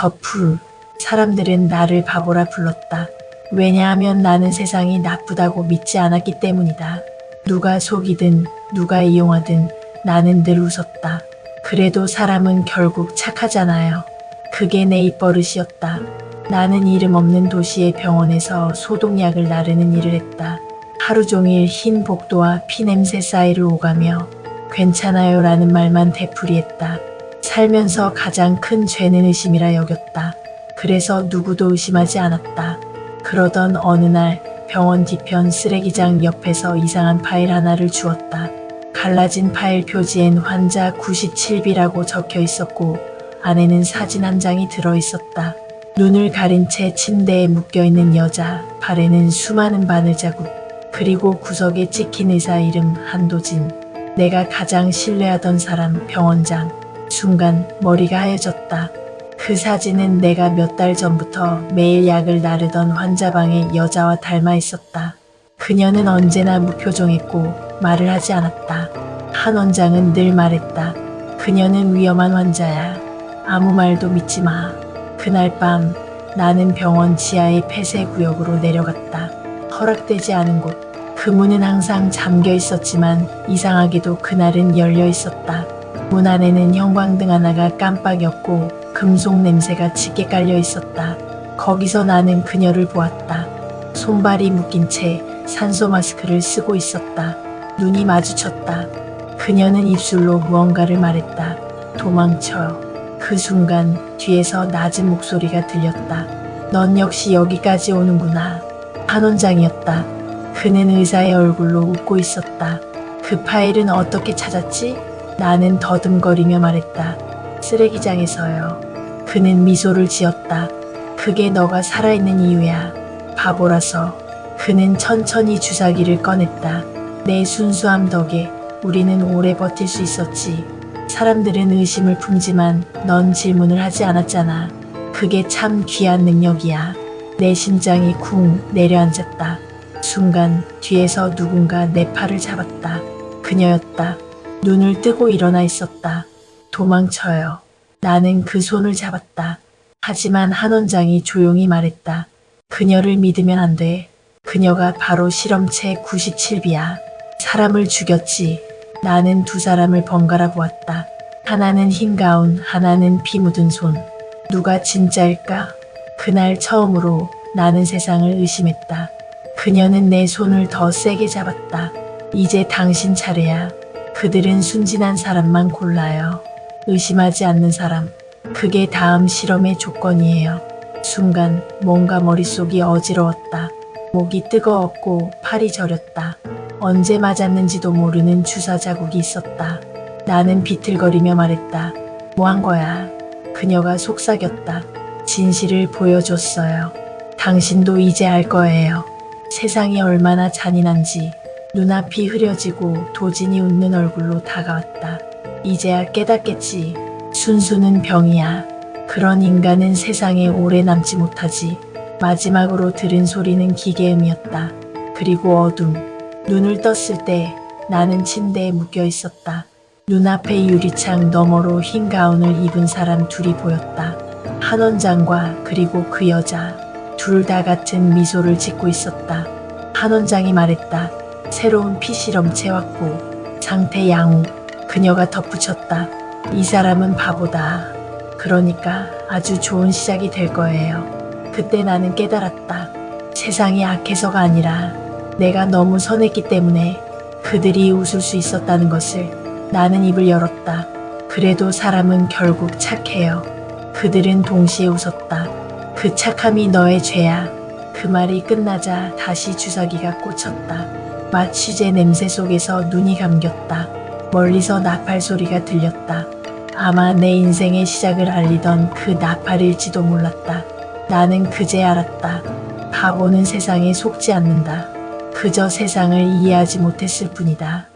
더풀. 사람들은 나를 바보라 불렀다. 왜냐하면 나는 세상이 나쁘다고 믿지 않았기 때문이다. 누가 속이든 누가 이용하든 나는 늘 웃었다. 그래도 사람은 결국 착하잖아요. 그게 내 입버릇이었다. 나는 이름 없는 도시의 병원에서 소독약을 나르는 일을 했다. 하루 종일 흰 복도와 피냄새 사이를 오가며 괜찮아요 라는 말만 되풀이했다. 살면서 가장 큰 죄는 의심이라 여겼다. 그래서 누구도 의심하지 않았다. 그러던 어느 날 병원 뒤편 쓰레기장 옆에서 이상한 파일 하나를 주었다. 갈라진 파일 표지엔 환자 97비라고 적혀 있었고 안에는 사진 한 장이 들어 있었다. 눈을 가린 채 침대에 묶여 있는 여자, 발에는 수많은 바늘 자국, 그리고 구석에 찍힌 의사 이름 한도진. 내가 가장 신뢰하던 사람 병원장. 순간 머리가 하얘졌다. 그 사진은 내가 몇 달 전부터 매일 약을 나르던 환자방의 여자와 닮아 있었다. 그녀는 언제나 무표정했고 말을 하지 않았다. 한 원장은 늘 말했다. 그녀는 위험한 환자야. 아무 말도 믿지 마. 그날 밤 나는 병원 지하의 폐쇄 구역으로 내려갔다. 허락되지 않은 곳. 그 문은 항상 잠겨 있었지만 이상하게도 그날은 열려 있었다. 문 안에는 형광등 하나가 깜빡였고 금속 냄새가 짙게 깔려 있었다. 거기서 나는 그녀를 보았다. 손발이 묶인 채 산소 마스크를 쓰고 있었다. 눈이 마주쳤다. 그녀는 입술로 무언가를 말했다. 도망쳐. 그 순간 뒤에서 낮은 목소리가 들렸다. 넌 역시 여기까지 오는구나. 한 원장이었다. 그는 의사의 얼굴로 웃고 있었다. 그 파일은 어떻게 찾았지? 나는 더듬거리며 말했다. 쓰레기장에서요. 그는 미소를 지었다. 그게 너가 살아있는 이유야. 바보라서. 그는 천천히 주사기를 꺼냈다. 내 순수함 덕에 우리는 오래 버틸 수 있었지. 사람들은 의심을 품지만 넌 질문을 하지 않았잖아. 그게 참 귀한 능력이야. 내 심장이 쿵 내려앉았다. 순간 뒤에서 누군가 내 팔을 잡았다. 그녀였다. 눈을 뜨고 일어나 있었다. 도망쳐요. 나는 그 손을 잡았다. 하지만 한 원장이 조용히 말했다. 그녀를 믿으면 안 돼. 그녀가 바로 실험체 97비야. 사람을 죽였지. 나는 두 사람을 번갈아 보았다. 하나는 흰 가운, 하나는 피 묻은 손. 누가 진짜일까? 그날 처음으로 나는 세상을 의심했다. 그녀는 내 손을 더 세게 잡았다. 이제 당신 차례야. 그들은 순진한 사람만 골라요. 의심하지 않는 사람. 그게 다음 실험의 조건이에요. 순간 뭔가 머릿속이 어지러웠다. 목이 뜨거웠고 팔이 저렸다. 언제 맞았는지도 모르는 주사 자국이 있었다. 나는 비틀거리며 말했다. 뭐 한 거야? 그녀가 속삭였다. 진실을 보여줬어요. 당신도 이제 알 거예요. 세상이 얼마나 잔인한지 눈앞이 흐려지고 도진이 웃는 얼굴로 다가왔다. 이제야 깨닫겠지. 순수는 병이야. 그런 인간은 세상에 오래 남지 못하지. 마지막으로 들은 소리는 기계음이었다. 그리고 어둠. 눈을 떴을 때 나는 침대에 묶여 있었다. 눈앞의 유리창 너머로 흰 가운을 입은 사람 둘이 보였다. 한 원장과 그리고 그 여자. 둘 다 같은 미소를 짓고 있었다. 한 원장이 말했다. 새로운 피실험체 확보. 상태 양호. 그녀가 덧붙였다. 이 사람은 바보다. 그러니까 아주 좋은 시작이 될 거예요. 그때 나는 깨달았다. 세상이 악해서가 아니라 내가 너무 선했기 때문에 그들이 웃을 수 있었다는 것을 나는 입을 열었다. 그래도 사람은 결국 착해요. 그들은 동시에 웃었다. 그 착함이 너의 죄야. 그 말이 끝나자 다시 주사기가 꽂혔다. 마취제 냄새 속에서 눈이 감겼다. 멀리서 나팔 소리가 들렸다. 아마 내 인생의 시작을 알리던 그 나팔일지도 몰랐다. 나는 그제 알았다. 바보는 세상에 속지 않는다. 그저 세상을 이해하지 못했을 뿐이다.